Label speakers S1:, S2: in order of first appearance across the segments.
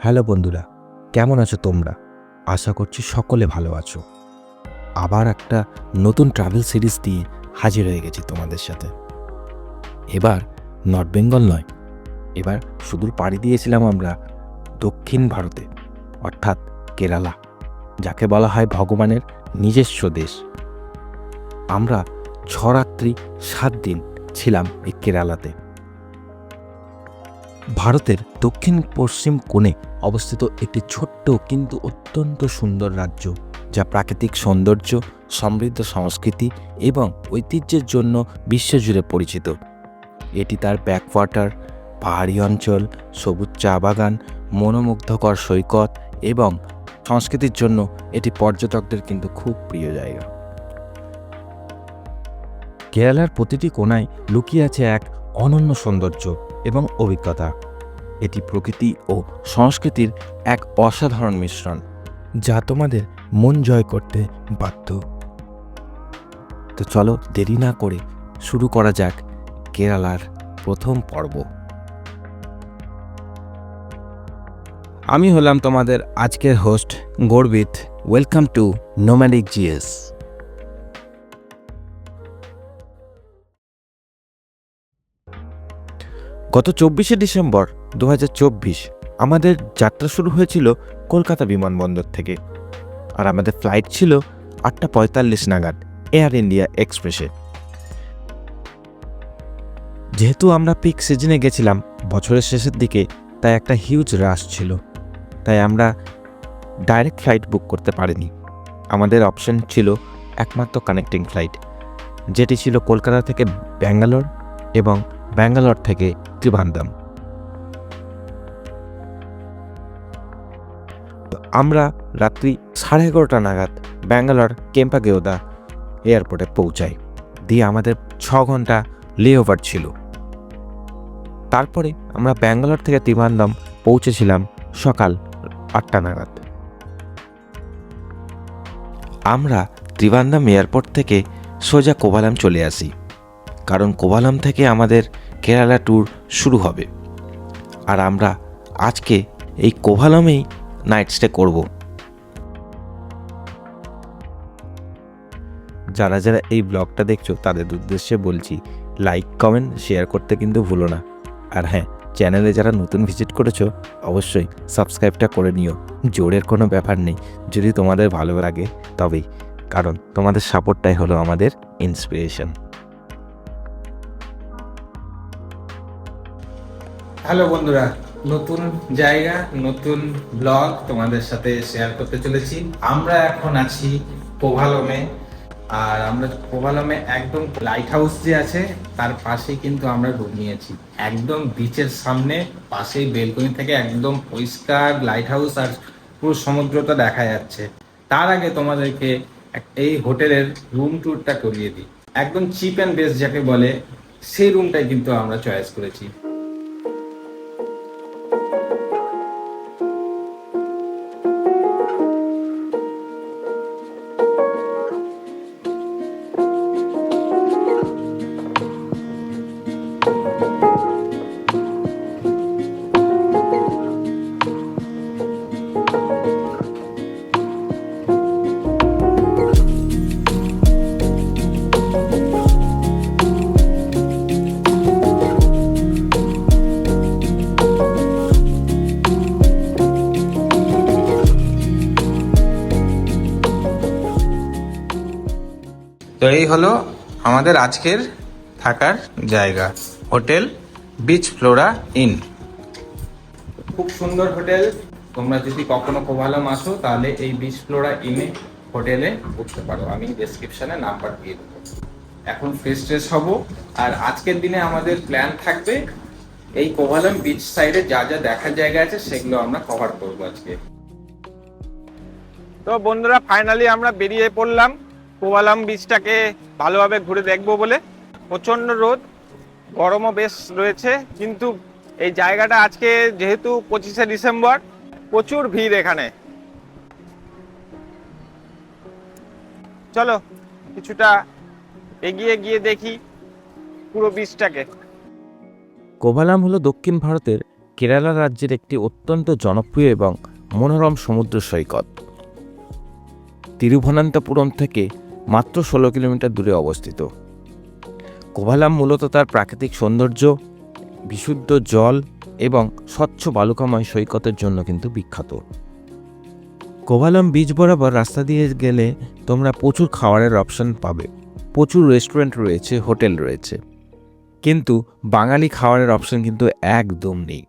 S1: Hello বন্ধুরা, কেমন আছো তোমরা? আশা করছি সকলে ভালো আছো। আবার একটা নতুন ট্রাভেল সিরিজ দিয়ে হাজির হয়ে গেছি তোমাদের সাথে। এবার নর্থ বেঙ্গল নয়, এবার সুদূর পাড়ি দিয়েছিলাম আমরা দক্ষিণ ভারতে, অর্থাৎ কেরালা, যাকে বলা হয় ভগবানের নিজস্ব দেশ। আমরা ছরাত্রি সাত দিন ছিলাম এই কেরালাতে। ভারতের দক্ষিণ পশ্চিম কোণে অবস্থিত একটি ছোট্ট কিন্তু অত্যন্ত সুন্দর রাজ্য, যা প্রাকৃতিক সৌন্দর্য, সমৃদ্ধ সংস্কৃতি এবং ঐতিহ্যের জন্য বিশ্বজুড়ে পরিচিত। এটি তার ব্যাকওয়াটার পাহাড়ি অঞ্চল, সবুজ চা বাগান, মনোমুগ্ধকর সৈকত এবং সংস্কৃতির জন্য এটি পর্যটকদের কিন্তু খুব প্রিয় জায়গা। কেরালার প্রতিটি কোণায় লুকিয়ে আছে এক অনন্য সৌন্দর্য এবং অভিজ্ঞতা। এটি প্রকৃতি ও সংস্কৃতির এক অসাধারণ মিশ্রণ, যা তোমাদের মন জয় করতে বাধ্য। তো চলো দেরি না করে শুরু করা যাক কেরালার প্রথম পর্ব। আমি হলাম তোমাদের আজকের হোস্ট গর্বিত। ওয়েলকাম টু নোম্যাডিক জিএস গত চব্বিশে ডিসেম্বর দু হাজার চব্বিশ আমাদের যাত্রা শুরু হয়েছিল কলকাতা বিমানবন্দর থেকে। আর আমাদের ফ্লাইট ছিল আটটা পঁয়তাল্লিশ নাগাদ এয়ার ইন্ডিয়া এক্সপ্রেসে। যেহেতু আমরা পিক সিজনে গেছিলাম বছরের শেষের দিকে, তাই একটা হিউজ রাশ ছিল। তাই আমরা ডাইরেক্ট ফ্লাইট বুক করতে পারিনি। আমাদের অপশন ছিল একমাত্র কানেক্টিং ফ্লাইট যেটি ছিল কলকাতা থেকে ব্যাঙ্গালোর এবং ব্যাঙ্গালোর থেকে ত্রিভান্দাম আমরা রাত্রি সাড়ে এগারোটা নাগাদ ব্যাঙ্গালোর কেম্পাগেওদা এয়ারপোর্টে পৌঁছাই। দিয়ে আমাদের ছ ঘণ্টা লেওভার ছিল। তারপরে আমরা ব্যাঙ্গালোর থেকে ত্রিভান্দাম পৌঁছেছিলাম সকাল আটটা নাগাদ। আমরা ত্রিভান্দাম এয়ারপোর্ট থেকে সোজা কোভালাম চলে আসি। কারণ কোভালাম থেকে আমাদের কেরালা ট্যুর শুরু হবে। আর আমরা আজকে এই কোভালামেই নাইট স্টে করব। যারা যারা এই ব্লগটা দেখছ, তাদের উদ্দেশ্যে বলছি লাইক কমেন্ট শেয়ার করতে কিন্তু ভুলো না। আর হ্যাঁ চ্যানেলে যারা নতুন ভিজিট করেছ, অবশ্যই সাবস্ক্রাইবটা করে নিও। জোরের কোনো ব্যাপার নেই। যদি তোমাদের ভালো লাগে, তবেই। কারণ তোমাদের সাপোর্টটাই হলো আমাদের ইন্সপিরেশন
S2: হ্যালো বন্ধুরা, নতুন জায়গা, নতুন ব্লগ তোমাদের সাথে শেয়ার করতে চলেছি। আমরা এখন আছি কোভালমে, আর আমরা কোভালমে একদম লাইট হাউস যে আছে, তার পাশেই কিন্তু আমরা রুম নিয়েছি একদম বিচের সামনে, পাশেই বেলকনি থেকে একদম পরিষ্কার লাইট হাউস আর পুরো সমুদ্রটা দেখা যাচ্ছে। তার আগে তোমাদেরকে এই হোটেলের রুম ট্যুরটা করিয়ে দিই। একদম চিপ অ্যান্ড বেস্ট যাকে বলে, সেই রুমটাই কিন্তু আমরা চয়েস করেছি। তো এই হলো আমাদের আজকের থাকার জায়গা। হোটেল বিচ ফ্লোরা ইন খুব সুন্দর হোটেল। তোমরা যদি কখনো কোভালাম আসো, তাহলে এই বিচ ফ্লোরা ইনে হোটেলে উঠতে পারো। আমি ডেসক্রিপশনে নাম্বার দিয়ে দেবো। এখন ফ্রেশ ট্রেশ হব। আর আজকের দিনে আমাদের প্ল্যান থাকবে, এই কোভালাম বিচ সাইডে যা যা দেখার জায়গা আছে, সেগুলো আমরা কভার করব আজকে। তো বন্ধুরা ফাইনালি আমরা বেরিয়ে পড়লাম। কোয়ালাম বিচটাকে ভালোভাবে ঘুরে দেখব বলে। প্রচণ্ড রোদ, গরমও বেশ রয়েছে, কিন্তু এই জায়গাটা আজকে যেহেতু পঁচিশে ডিসেম্বর, প্রচুর ভিড় এখানে। চলো, কিছুটা এগিয়ে গিয়ে দেখি পুরো বিচটাকে
S1: কোভালাম হলো দক্ষিণ ভারতের কেরালা রাজ্যের একটি অত্যন্ত জনপ্রিয় এবং মনোরম সমুদ্র সৈকত। তিরুভনন্তপুরম থেকে মাত্র ষোলো কিলোমিটার দূরে অবস্থিত। কোভালাম মূলত তার প্রাকৃতিক সৌন্দর্য, বিশুদ্ধ জল এবং স্বচ্ছ বালুকাময় সৈকতের জন্য কিন্তু বিখ্যাত। কোভালাম বীজ বরাবর রাস্তা দিয়ে গেলে তোমরা প্রচুর খাবারের অপশন পাবে। প্রচুর রেস্টুরেন্ট রয়েছে, হোটেল রয়েছে। কিন্তু বাঙালি খাবারের অপশন কিন্তু একদম নেই।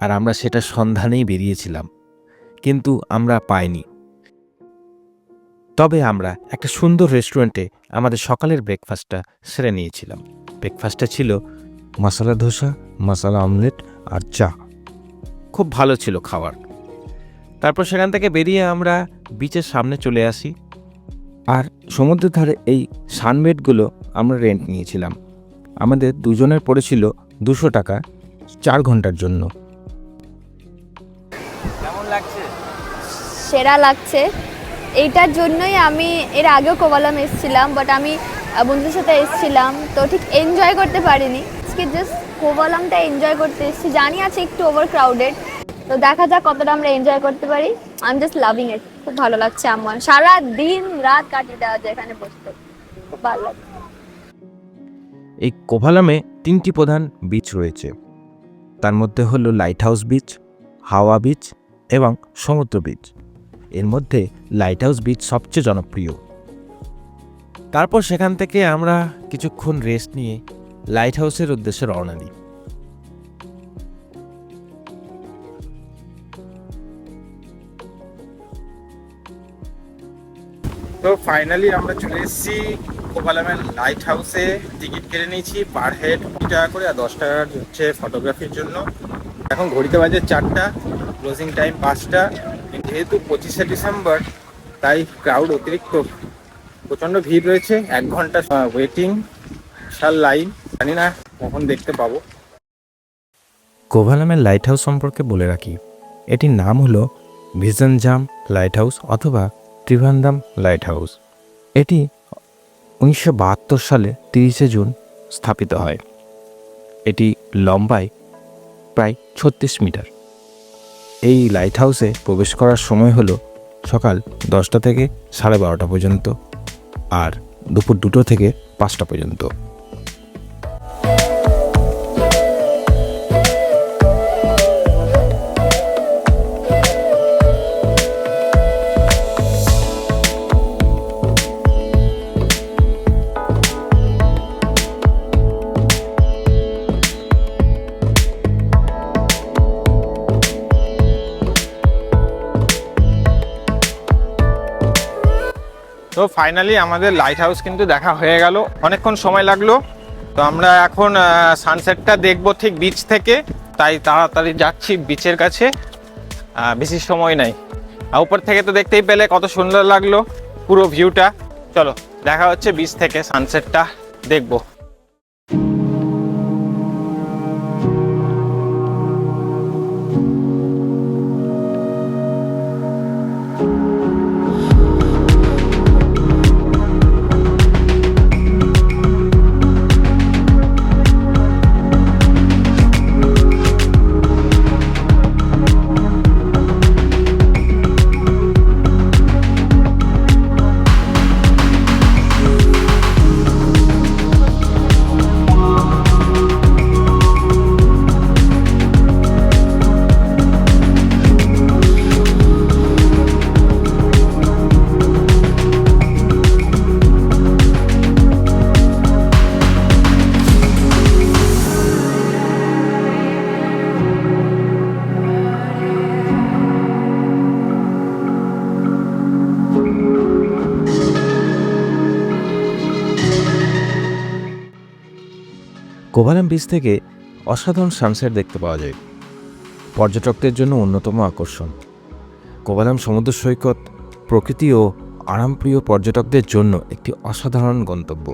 S1: আর আমরা সেটা সন্ধানেই বেরিয়েছিলাম। কিন্তু আমরা পাইনি। তবে আমরা একটা সুন্দর রেস্টুরেন্টে আমাদের সকালের ব্রেকফাস্টটা সেরে নিয়েছিলাম। ব্রেকফাস্টটা ছিল মশলা ধোসা মশলা অমলেট আর চা। খুব ভালো ছিল খাবার তারপর সেখান থেকে বেরিয়ে আমরা বিচের সামনে চলে আসি। আর সমুদ্রের ধারে এই সানবেডগুলো আমরা রেন্ট নিয়েছিলাম। আমাদের দুজনের পড়েছিল দুশো টাকা চার ঘণ্টার জন্য। কেমন লাগছে?
S3: সেরা লাগছে। এইটার জন্যই আমি, এর আগেও কোবালাম এসেছিলাম বাট আমি বন্ধুদের সাথে এসেছিলাম, তো ঠিক এনজয় করতে পারিনি। আজকে জাস্ট কোভালামটা এনজয় করতে এসেছি। জানি আছে একটু ওভার ক্রাউডেড তো দেখা যাক কতটা আমরা এনজয় করতে পারি। I am just loving it খুব ভালো লাগছে আমার। সারা দিন রাত কাটিয়ে দেওয়া যায় এখানে বসতে। খুব ভালো লাগছে।
S1: এই কোভালামে তিনটি প্রধান বিচ রয়েছে। তার মধ্যে হলো লাইট হাউস বিচ হাওয়া বিচ এবং সমুদ্র বিচ এর মধ্যে লাইট হাউস বিচ সবচেয়ে জনপ্রিয়। তারপর সেখান থেকে আমরা কিছুক্ষণ রেস্ট নিয়ে লাইট হাউসের উদ্দেশ্যে রওনা দিই।
S2: তো ফাইনালি আমরা চলে এসেছি কোপালামের লাইট হাউসে টিকিট কেটে নিয়েছি পার হেড কুড়ি টাকা করে আর দশ টাকা হচ্ছে ফটোগ্রাফির জন্য। এখন ঘড়িতে বাজে চারটা ক্লোজিং টাইম পাঁচটা। যেহেতু পঁচিশে ডিসেম্বর, তাই ক্রাউড অতিরিক্ত প্রচণ্ড ভিড় রয়েছে। এক ঘণ্টা ওয়েটিং বিশাল লাইন জানি না কখন দেখতে পাবো।
S1: কোভালামের লাইট হাউস সম্পর্কে বলে রাখি, এটির নাম হলো ভিজন ভিজনজাম লাইট হাউস অথবা ত্রিভান্দাম লাইট হাউস এটি উনিশশো বাহাত্তর সালে তিরিশে জুন স্থাপিত হয়। এটি লম্বায় প্রায় ছত্রিশ মিটার। এই লাইট হাউসে প্রবেশ করার সময় হলো সকাল দশটা থেকে সাড়ে বারোটা পর্যন্ত আর দুপুর দুটো থেকে পাঁচটা পর্যন্ত।
S2: ফাইনালি আমাদের লাইট হাউস কিন্তু দেখা হয়ে গেল। অনেকক্ষণ সময় লাগল। তো আমরা এখন সানসেটটা দেখব ঠিক বিচ থেকে। তাই তাড়াতাড়ি যাচ্ছি বিচের কাছে। বেশি সময় নাই। আর উপর থেকে তো দেখতেই পেলে কত সুন্দর লাগল পুরো ভিউটা চলো, দেখা হচ্ছে বিচ থেকে সানসেটটা দেখব।
S1: কোভালাম বিচ থেকে অসাধারণ সানসেট দেখতে পাওয়া যায়। পর্যটকদের জন্য অন্যতম আকর্ষণ। কোভালাম সমুদ্র সৈকত প্রকৃতি ও আরামপ্রিয় পর্যটকদের জন্য একটি অসাধারণ গন্তব্য।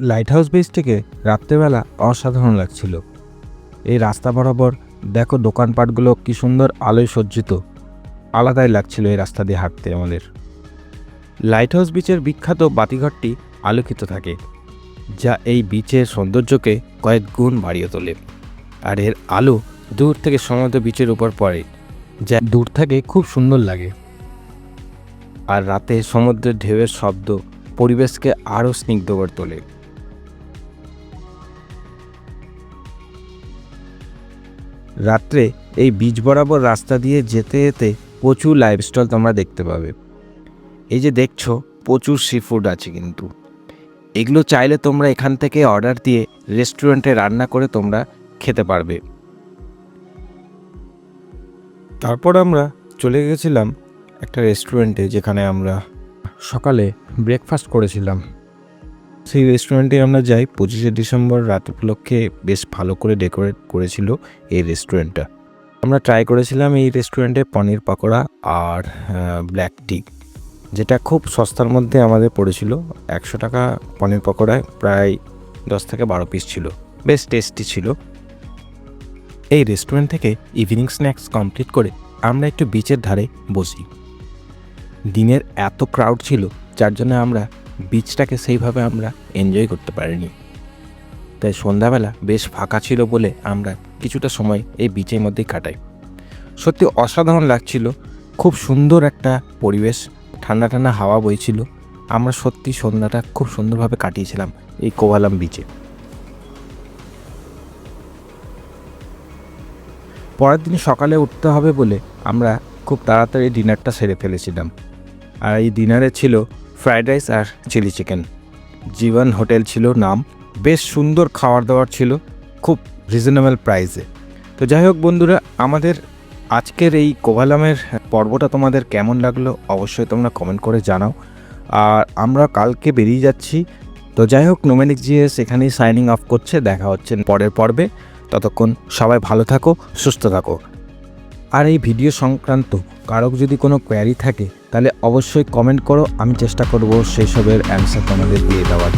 S1: লাইট হাউস বেস থেকে রাত্রেবেলা অসাধারণ লাগছিল। এই রাস্তা বরাবর দেখো দোকানপাটগুলো কি সুন্দর আলোয় সজ্জিত। আলাদাই লাগছিল এই রাস্তা দিয়ে হাঁটতে আমাদের। লাইট হাউস বিচের বিখ্যাত বাতিঘরটি আলোকিত থাকে, যা এই বিচের সৌন্দর্যকে কয়েক গুণ বাড়িয়ে তোলে। আর এর আলো দূর থেকে সমুদ্র বিচের উপর পড়ে, যা দূর থেকে খুব সুন্দর লাগে। আর রাতে সমুদ্রের ঢেউয়ের শব্দ পরিবেশকে আরও স্নিগ্ধ করে তোলে। রাত্রে এই বিচ বরাবর রাস্তা দিয়ে যেতে যেতে প্রচুর লাইফস্টল তোমরা দেখতে পাবে। এই যে দেখছ, প্রচুর সি ফুড আছে কিন্তু। এগুলো চাইলে তোমরা এখান থেকে অর্ডার দিয়ে রেস্টুরেন্টে রান্না করে তোমরা খেতে পারবে। তারপর আমরা চলে গেছিলাম একটা রেস্টুরেন্টে যেখানে আমরা সকালে ব্রেকফাস্ট করেছিলাম। সেই রেস্টুরেন্টে আমরা যাই, পঁচিশে ডিসেম্বর রাত উপলক্ষে বেশ ভালো করে ডেকোরেট করেছিল এই রেস্টুরেন্টটা আমরা ট্রাই করেছিলাম এই রেস্টুরেন্টে পনির পকোড়া আর ব্ল্যাক টি যেটা খুব সস্তার মধ্যে আমাদের পড়েছিল। একশো টাকা পনির পকোড়ায় প্রায় দশ থেকে বারো পিস ছিল। বেশ টেস্টি ছিল। এই রেস্টুরেন্ট থেকে ইভিনিং স্ন্যাক্স কমপ্লিট করে আমরা একটু বিচের ধারে বসি। দিনের এত ক্রাউড ছিল, যার জন্য আমরা বিচটাকে সেইভাবে আমরা এনজয় করতে পারিনি। তাই সন্ধ্যাবেলা বেশ ফাঁকা ছিল বলে আমরা কিছুটা সময় এই বিচের মধ্যেই কাটাই। সত্যি অসাধারণ লাগছিল, খুব সুন্দর একটা পরিবেশ, ঠান্ডা ঠান্ডা হাওয়া বইছিল। আমরা সত্যি সন্ধ্যাটা খুব সুন্দরভাবে কাটিয়েছিলাম এই কোভালাম বিচে পরের দিন সকালে উঠতে হবে বলে আমরা খুব তাড়াতাড়ি ডিনারটা সেরে ফেলেছিলাম। আর এই ডিনারে ছিল ফ্রাইড রাইস আর চিলি চিকেন। জীবন হোটেল ছিল নাম, বেশ সুন্দর খাওয়ার দাওয়ার ছিল, খুব রিজনেবল প্রাইসে তো যাই হোক বন্ধুরা, আমাদের আজকের এই কোভালামের পর্বটা তোমাদের কেমন লাগল অবশ্যই তোমরা কমেন্ট করে জানাও। আর আমরা কালকে বেরিয়ে যাচ্ছি। তো যাই হোক নোমেনিক জিএস এখানেই সাইনিং অফ করছে। দেখা হচ্ছে পরের পর্বে। ততক্ষণ সবাই ভালো থাকো, সুস্থ থাকো। আর এই ভিডিও সংক্রান্ত কারও যদি কোনো কোয়ারি থাকে, তাহলে অবশ্যই কমেন্ট করো। আমি চেষ্টা করব সেই সবের অ্যান্সার তোমাদের দিয়ে দেওয়ার।